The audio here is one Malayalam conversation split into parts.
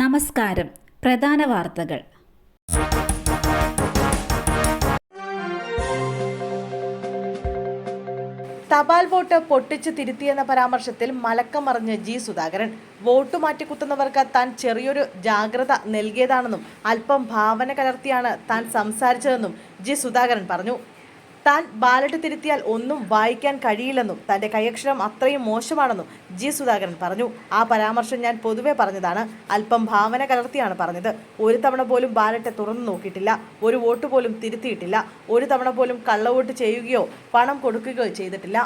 നമസ്കാരം. പ്രധാന വാർത്തകൾ. തപാൽ വോട്ട് പൊട്ടിച്ച് തിരുത്തിയെന്ന പരാമർശത്തിൽ മലക്കം മറിഞ്ഞ് ജി സുധാകരൻ. വോട്ട് മാറ്റിക്കുത്തുന്നവർക്ക് താൻ ചെറിയൊരു ജാഗ്രത നൽകിയതാണെന്നും അല്പം ഭാവന കലർത്തിയാണ് താൻ സംസാരിച്ചതെന്നും ജി സുധാകരൻ പറഞ്ഞു. താൻ ബാലറ്റ് തിരുത്തിയാൽ ഒന്നും വായിക്കാൻ കഴിയില്ലെന്നും തന്റെ കൈയക്ഷരം അത്രയും മോശമാണെന്നും ജി സുധാകരൻ പറഞ്ഞു. ആ പരാമർശം ഞാൻ പൊതുവെ പറഞ്ഞതാണ്. അല്പം ഭാവന കലർത്തിയാണ് പറഞ്ഞത്. ഒരു തവണ പോലും ബാലറ്റ് തുറന്നു നോക്കിയിട്ടില്ല. ഒരു വോട്ട് പോലും തിരുത്തിയിട്ടില്ല. ഒരു തവണ പോലും കള്ളവോട്ട് ചെയ്യുകയോ പണം കൊടുക്കുകയോ ചെയ്തിട്ടില്ല.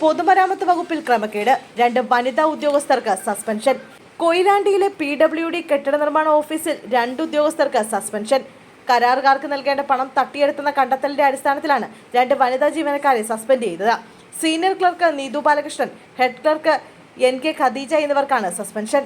പൊതുമരാമത്ത് വകുപ്പിൽ ക്രമക്കേട്. രണ്ട് വനിതാ ഉദ്യോഗസ്ഥർക്ക് സസ്പെൻഷൻ. കൊയിലാണ്ടിയിലെ പി ഡബ്ല്യു ഡി കെട്ടിട നിർമ്മാണ ഓഫീസിൽ രണ്ട് ഉദ്യോഗസ്ഥർക്ക് സസ്പെൻഷൻ. കരാറുകാർക്ക് നൽകേണ്ട പണം തട്ടിയെടുത്തെന്ന കണ്ടെത്തലിന്റെ അടിസ്ഥാനത്തിലാണ് രണ്ട് വനിതാ ജീവനക്കാരെ സസ്പെൻഡ് ചെയ്തത്. Senior clerk Neethu Balakrishnan head clerk N K Khadeeja എന്നിവർക്കാണ് സസ്പെൻഷൻ.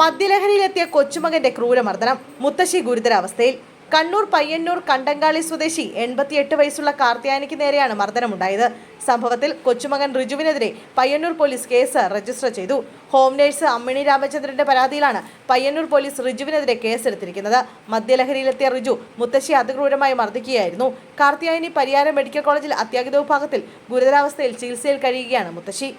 മദ്യലഹരിയിലെത്തിയ കൊച്ചുമകന്റെ ക്രൂരമർദ്ദനം മുത്തശ്ശി ഗുരുതരാവസ്ഥയിൽ. കണ്ണൂർ പയ്യന്നൂർ കണ്ടങ്കാളി സ്വദേശി എൺപത്തിയെട്ട് വയസ്സുള്ള കാർത്തിയാനിക്ക് നേരെയാണ് മർദ്ദനമുണ്ടായത്. സംഭവത്തിൽ കൊച്ചുമകൻ റിജുവിനെതിരെ പയ്യന്നൂർ പോലീസ് കേസ് രജിസ്റ്റർ ചെയ്തു. ഹോം നേഴ്സ് അമ്മിണി രാമചന്ദ്രന്റെ പരാതിയിലാണ് പയ്യന്നൂർ പോലീസ് റിജുവിനെതിരെ കേസെടുത്തിരിക്കുന്നത്. മദ്യലഹരിയിലെത്തിയ റിജു മുത്തശ്ശി അതിക്രൂരമായി മർദ്ദിക്കുകയായിരുന്നു. കാർത്തിയായനി പരിയാരം മെഡിക്കൽ കോളേജിൽ അത്യാഹിത വിഭാഗത്തിൽ ഗുരുതരാവസ്ഥയിൽ ചികിത്സയിൽ കഴിയുകയാണ് മുത്തശ്ശി.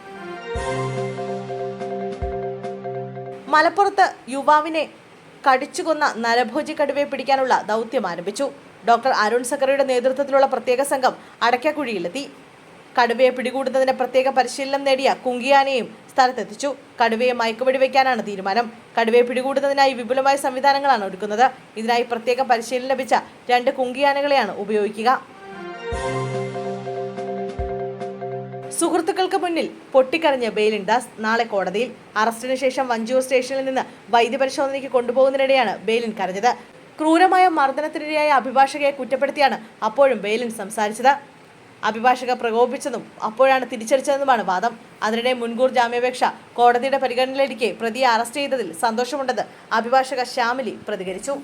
മലപ്പുറത്ത് യുവാവിനെ കടിച്ചുകൊന്ന നരഭോജി കടുവയെ പിടിക്കാനുള്ള ദൗത്യം ആരംഭിച്ചു. ഡോക്ടർ അരുൺ സക്കറിയുടെ നേതൃത്വത്തിലുള്ള പ്രത്യേക സംഘം അടയ്ക്കാക്കുഴിയിലെത്തി. കടുവയെ പിടികൂടുന്നതിന് പ്രത്യേക പരിശീലനം നേടിയ കുങ്കിയാനെയും സ്ഥലത്തെത്തിച്ചു. കടുവയെ മയക്കുവെടി വയ്ക്കാനാണ് തീരുമാനം. കടുവയെ പിടികൂടുന്നതിനായി വിപുലമായ സംവിധാനങ്ങളാണ് ഒരുക്കുന്നത്. ഇതിനായി പ്രത്യേക പരിശീലനം ലഭിച്ച രണ്ട് കുങ്കിയാനകളെയാണ് ഉപയോഗിക്കുക. സുഹൃത്തുക്കൾക്ക് മുന്നിൽ പൊട്ടിക്കരഞ്ഞ ബെയിലിൻ ദാസ് നാളെ കോടതിയിൽ അറസ്റ്റിന് ശേഷം വഞ്ചൂർ സ്റ്റേഷനിൽ നിന്ന് വൈദ്യപരിശോധനയ്ക്ക് കൊണ്ടുപോകുന്നതിനിടെയാണ് ബെയിലിൻ കരഞ്ഞത്. ക്രൂരമായ മർദ്ദനത്തിനിരയായ അഭിഭാഷകയെ കുറ്റപ്പെടുത്തിയാണ് അപ്പോഴും ബെയിലിൻ സംസാരിച്ചത്. അഭിഭാഷക പ്രകോപിച്ചതും അപ്പോഴാണ് തിരിച്ചടിച്ചതെന്നുമാണ് വാദം. അതിനിടെ മുൻകൂർ ജാമ്യാപേക്ഷ കോടതിയുടെ പരിഗണനയിലിരിക്കെ പ്രതിയെ അറസ്റ്റ് ചെയ്തതിൽ സന്തോഷമുണ്ടെന്ന് അഭിഭാഷക ശ്യാമിലി പ്രതികരിച്ചു.